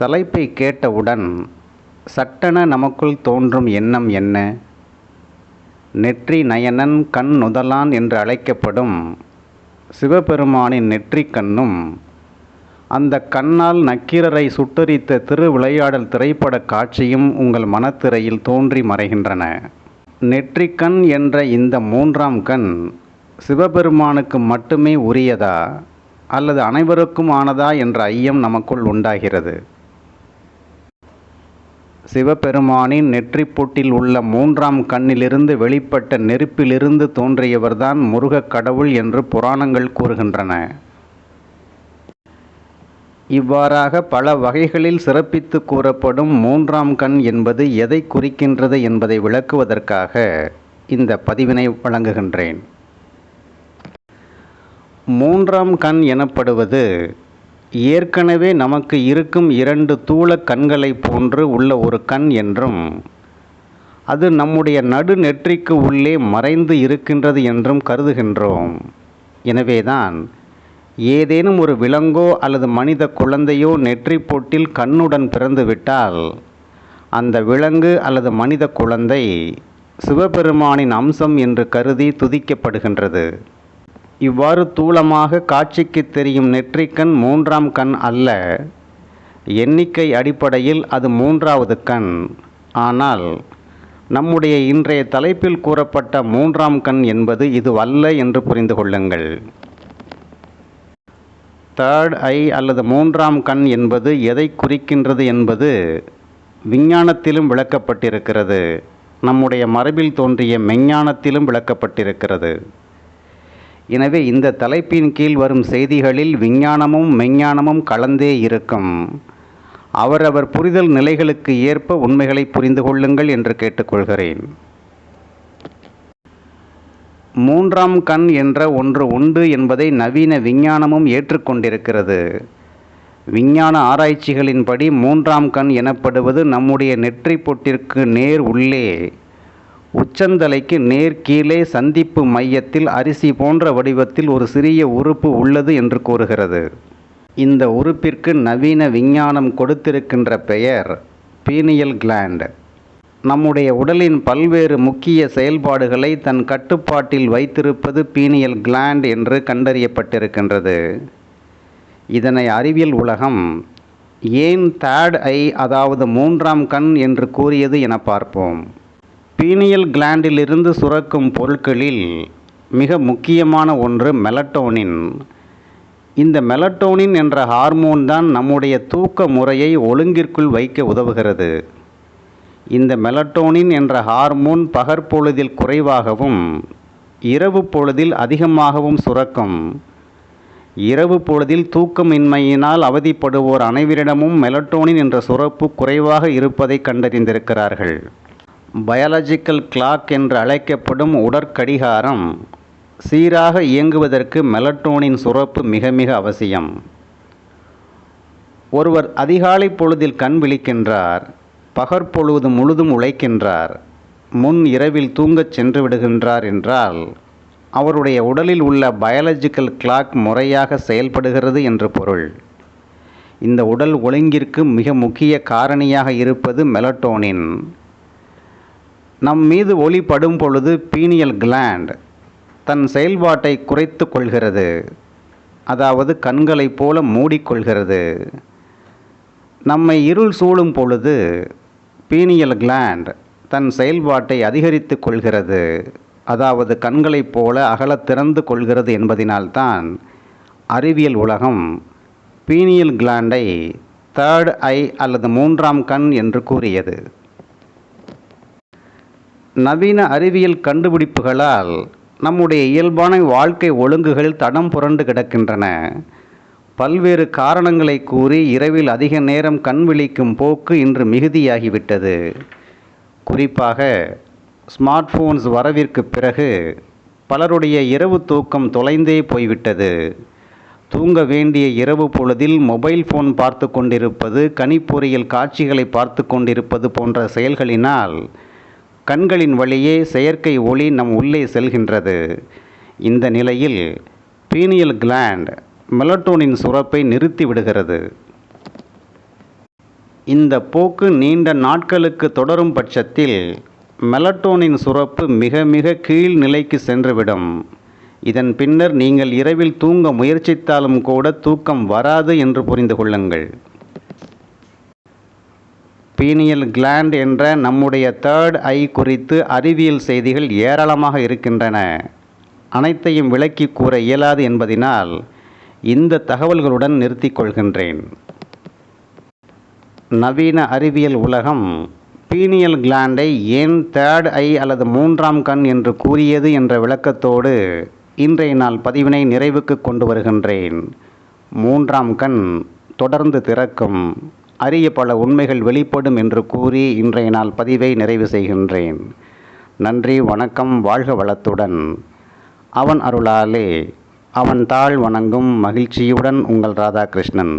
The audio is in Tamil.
தலைப்பை கேட்டவுடன் சட்டென நமக்குள் தோன்றும் எண்ணம் என்ன? நெற்றி நயனன் கண் நுதலான் என்று அழைக்கப்படும் சிவபெருமானின் நெற்றி கண்ணும் அந்த கண்ணால் நக்கீரரை சுட்டரித்த திருவிளையாடல் திரைப்பட காட்சியும் உங்கள் மனத்திரையில் தோன்றி மறைகின்றன. நெற்றிக்கண் என்ற இந்த மூன்றாம் கண் சிவபெருமானுக்கு மட்டுமே உரியதா அல்லது அனைவருக்கும் ஆனதா என்ற ஐயம் நமக்குள் உண்டாகிறது. சிவபெருமானின் நெற்றிப்பொட்டில் உள்ள மூன்றாம் கண்ணிலிருந்து வெளிப்பட்ட நெருப்பிலிருந்து தோன்றியவர்தான் முருகக் கடவுள் என்று புராணங்கள் கூறுகின்றன. இவ்வாறாக பல வகைகளில் சிறப்பித்து கூறப்படும் மூன்றாம் கண் என்பது எதை குறிக்கின்றது என்பதை விளக்குவதற்காக இந்த பதிவினை வழங்குகின்றேன். மூன்றாம் கண் எனப்படுவது ஏற்கனவே நமக்கு இருக்கும் இரண்டு தூள கண்களைப் போன்று உள்ள ஒரு கண் என்றும் அது நம்முடைய நடுநெற்றிக்கு உள்ளே மறைந்து இருக்கின்றது என்றும் கருதுகின்றோம். எனவேதான் ஏதேனும் ஒரு விலங்கோ அல்லது மனித குழந்தையோ நெற்றி பொட்டில் கண்ணுடன் பிறந்துவிட்டால் அந்த விலங்கு அல்லது மனித குழந்தை சிவபெருமானின் அம்சம் என்று கருதி துதிக்கப்படுகின்றது. இவ்வாறு தூளமாக காட்சிக்கு தெரியும் நெற்றிக்கண் மூன்றாம் கண் அல்ல. எண்ணிக்கை அடிப்படையில் அது மூன்றாவது கண். ஆனால் நம்முடைய இன்றைய தலைப்பில் கூறப்பட்ட மூன்றாம் கண் என்பது இது அல்ல என்று புரிந்து கொள்ளுங்கள். தேர்ட் ஐ அல்லது மூன்றாம் கண் என்பது எதை குறிக்கின்றது என்பது விஞ்ஞானத்திலும் விளக்கப்பட்டிருக்கிறது. நம்முடைய மரபில் தோன்றிய மெஞ்ஞானத்திலும் விளக்கப்பட்டிருக்கிறது. எனவே இந்த தலைப்பின் கீழ் வரும் செய்திகளில் விஞ்ஞானமும் மெஞ்ஞானமும் கலந்தே இருக்கும். அவரவர் புரிதல் நிலைகளுக்கு ஏற்ப உண்மைகளை புரிந்து கொள்ளுங்கள் என்று கேட்டுக்கொள்கிறேன். மூன்றாம் கண் என்ற ஒன்று உண்டு என்பதை நவீன விஞ்ஞானமும் ஏற்றுக்கொண்டிருக்கிறது. விஞ்ஞான ஆராய்ச்சிகளின்படி மூன்றாம் கண் எனப்படுவது நம்முடைய நெற்றி பொட்டிற்கு நேர் உள்ளே. உச்சந்தலைக்கு நேர் கீழே சந்திப்பு மையத்தில் அரிசி போன்ற வடிவத்தில் ஒரு சிறிய உறுப்பு உள்ளது என்று கூறுகிறது. இந்த உறுப்பிற்கு நவீன விஞ்ஞானம் கொடுத்திருக்கின்ற பெயர் பீனியல் கிளாண்ட். நம்முடைய உடலின் பல்வேறு முக்கிய செயல்பாடுகளை தன் கட்டுப்பாட்டில் வைத்திருப்பது பீனியல் கிளாண்ட் என்று கண்டறியப்பட்டிருக்கின்றது. இதனை அறிவியல் உலகம் ஏன் தேர்ட் ஐ அதாவது மூன்றாம் கண் என்று கூறியது என பார்ப்போம். பீனியல் கிளாண்டிலிருந்து சுரக்கும் பொருட்களில் மிக முக்கியமான ஒன்று மெலட்டோனின். இந்த மெலட்டோனின் என்ற ஹார்மோன் தான் நம்முடைய தூக்க முறையை ஒழுங்கிற்குள் வைக்க உதவுகிறது. இந்த மெலட்டோனின் என்ற ஹார்மோன் பகற்பொழுதில் குறைவாகவும் இரவு பொழுதில் அதிகமாகவும் சுரக்கும். இரவு பொழுதில் தூக்கமின்மையினால் அவதிப்படுவோர் அனைவரிடமும் மெலட்டோனின் என்ற சுரப்பு குறைவாக இருப்பதை கண்டறிந்திருக்கிறார்கள். பயாலஜிக்கல் கிளாக் என்று அழைக்கப்படும் உடற்கடிகாரம் சீராக இயங்குவதற்கு மெலட்டோனின் சுரப்பு மிக மிக அவசியம். ஒருவர் அதிகாலை பொழுதில் கண் விழிக்கின்றார் பகற்பொழுது முழுதும் உழைக்கின்றார் முன் இரவில் தூங்கச் சென்று விடுகின்றார் என்றால் அவருடைய உடலில் உள்ள பயாலஜிக்கல் கிளாக் முறையாக செயல்படுகிறது என்று பொருள். இந்த உடல் ஒழுங்கிற்கு மிக முக்கிய காரணியாக இருப்பது மெலட்டோனின் நம் மீது ஒளி படும் பொழுது பீனியல் கிளாண்ட் தன் செயல்பாட்டை குறைத்து கொள்கிறது. அதாவது கண்களைப் போல மூடிக்கொள்கிறது. நம்மை இருள் சூழும் பொழுது பீனியல் கிளாண்ட் தன் செயல்பாட்டை அதிகரித்து கொள்கிறது. அதாவது கண்களைப் போல அகல திறந்து கொள்கிறது என்பதினால்தான் அறிவியல் உலகம் பீனியல் கிளாண்டை தேர்ட் ஐ அல்லது மூன்றாம் கண் என்று கூறியது. நவீன அறிவியல் கண்டுபிடிப்புகளால் நம்முடைய இயல்பான வாழ்க்கை ஒழுங்குகள் தடம் புரண்டு கிடக்கின்றன. பல்வேறு காரணங்களை கூறி இரவில் அதிக நேரம் கண் விழிக்கும் போக்கு இன்று மிகுதியாகிவிட்டது. குறிப்பாக ஸ்மார்ட் ஃபோன்ஸ் வரவிற்கு பிறகு பலருடைய இரவு தூக்கம் தொலைந்தே போய்விட்டது. தூங்க வேண்டிய இரவு பொழுதில் மொபைல் ஃபோன் பார்த்து கொண்டிருப்பது கணிப்பொறியில் காட்சிகளை பார்த்து கொண்டிருப்பது போன்ற செயல்களினால் கண்களின் வழியே செயற்கை ஒளி நம் உள்ளே செல்கின்றது. இந்த நிலையில் பீனியல் கிளாண்ட் மெலட்டோனின் சுரப்பை நிறுத்திவிடுகிறது இந்த போக்கு நீண்ட நாட்களுக்கு தொடரும் பட்சத்தில் மெலட்டோனின் சுரப்பு மிக மிக கீழ் நிலைக்கு சென்றுவிடும். இதன் பின்னர் நீங்கள் இரவில் தூங்க முயற்சித்தாலும் கூட தூக்கம் வராது என்று புரிந்து கொள்ளுங்கள். பீனியல் கிளாண்ட் என்ற நம்முடைய தேர்ட் ஐ குறித்து அறிவியல் செய்திகள் ஏராளமாக இருக்கின்றன. அனைத்தையும் விளக்கி கூற இயலாது என்பதினால் இந்த தகவல்களுடன் நிறுத்திக் கொள்கின்றேன். நவீன அறிவியல் உலகம் பீனியல் கிளாண்டை ஏன் தேர்ட் ஐ அல்லது மூன்றாம் கண் என்று கூறியது என்ற விளக்கத்தோடு இன்றைய நாள் பதிவினை நிறைவுக்கு கொண்டு வருகின்றேன். மூன்றாம் கண் தொடர்ந்து திறக்கும். அரிய பல உண்மைகள் வெளிப்படும் என்று கூறி இன்றைய நாள் பதிவை நிறைவு செய்கின்றேன். நன்றி வணக்கம் வாழ்க வளத்துடன். அவன் அருளாலே அவன் தாழ் வணங்கும் மகிழ்ச்சியுடன் உங்கள் ராதாகிருஷ்ணன்.